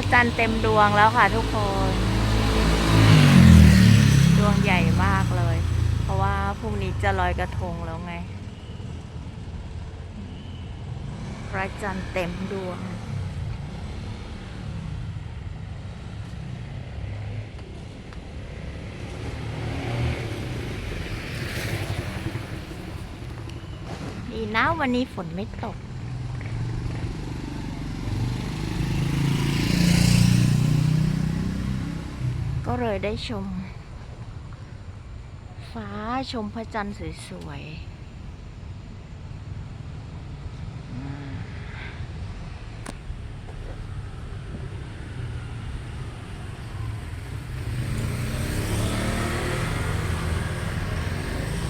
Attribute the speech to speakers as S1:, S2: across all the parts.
S1: ระจันทร์เต็มดวงแล้วค่ะทุกคน ดวงใหญ่มากเลย เพราะว่าพรุ่งนี้จะลอยกระทงแล้วไง พระจันทร์เต็มดวงดีนะวันนี้ฝนไม่ตก ก็เลยได้ชม ฟ้าชมพระจันทร์สวยๆ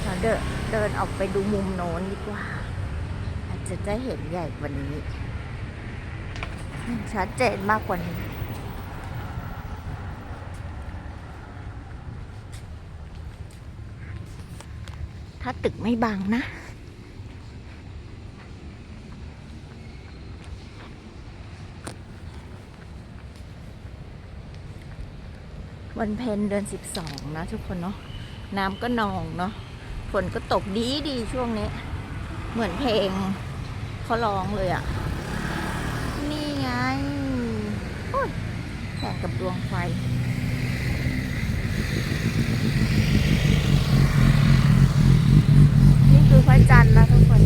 S1: เราเดินเดินออกไปดูมุมโน้นดีกว่า อาจจะได้เห็นใหญ่กว่านี้ ชัดเจนมากกว่านี้ ถ้าตึกไม่บังนะ วันเพ็ญเดือนสิบสองนะทุกคนเนาะน้ำก็นองเนาะฝนก็ตกดีดีช่วงนี้ เหมือนเพลงเขาร้องเลยอะ่ะ นี่ไงโอ้ยแข่งกับดวงไฟ พระจันทร์นะทุกคน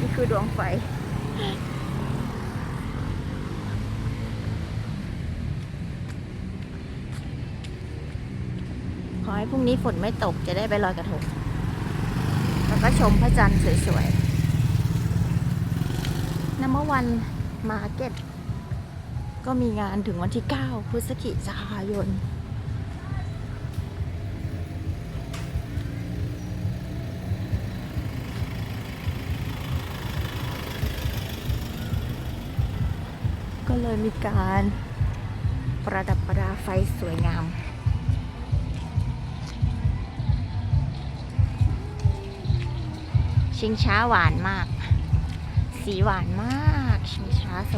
S1: นี่คือดวงไฟขอให้พรุ่งนี้ฝนไม่ตกจะได้ไปลอยกระทง แล้วก็ชมพระจันทร์สวยๆน้ำเมื่อวัน มาร์เก็ต ก็มีงานถึงวันที่ 9 พฤศจิกายนก็เลยมีการประดับประดาไฟสวยงามชิงช้าหวานมาก สีหวานมาก ชิงช้าส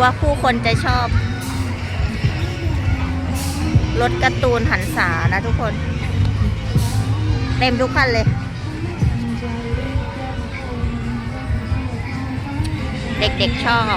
S1: ว่าผู้คนจะชอบรถการ์ตูนหันษานะทุกคน เต็มทุกคันเลย เด็กๆชอบ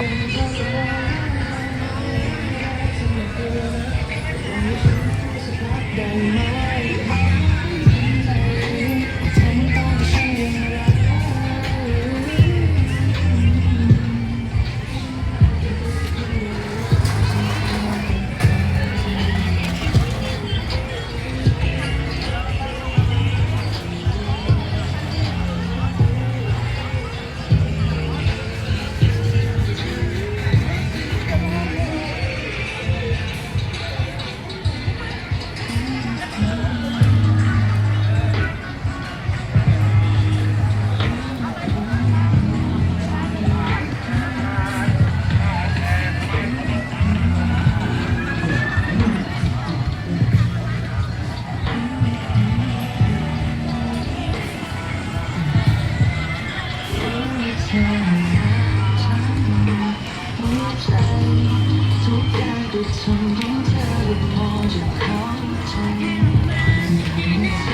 S2: 텅빈 다른 모든 컴퓨터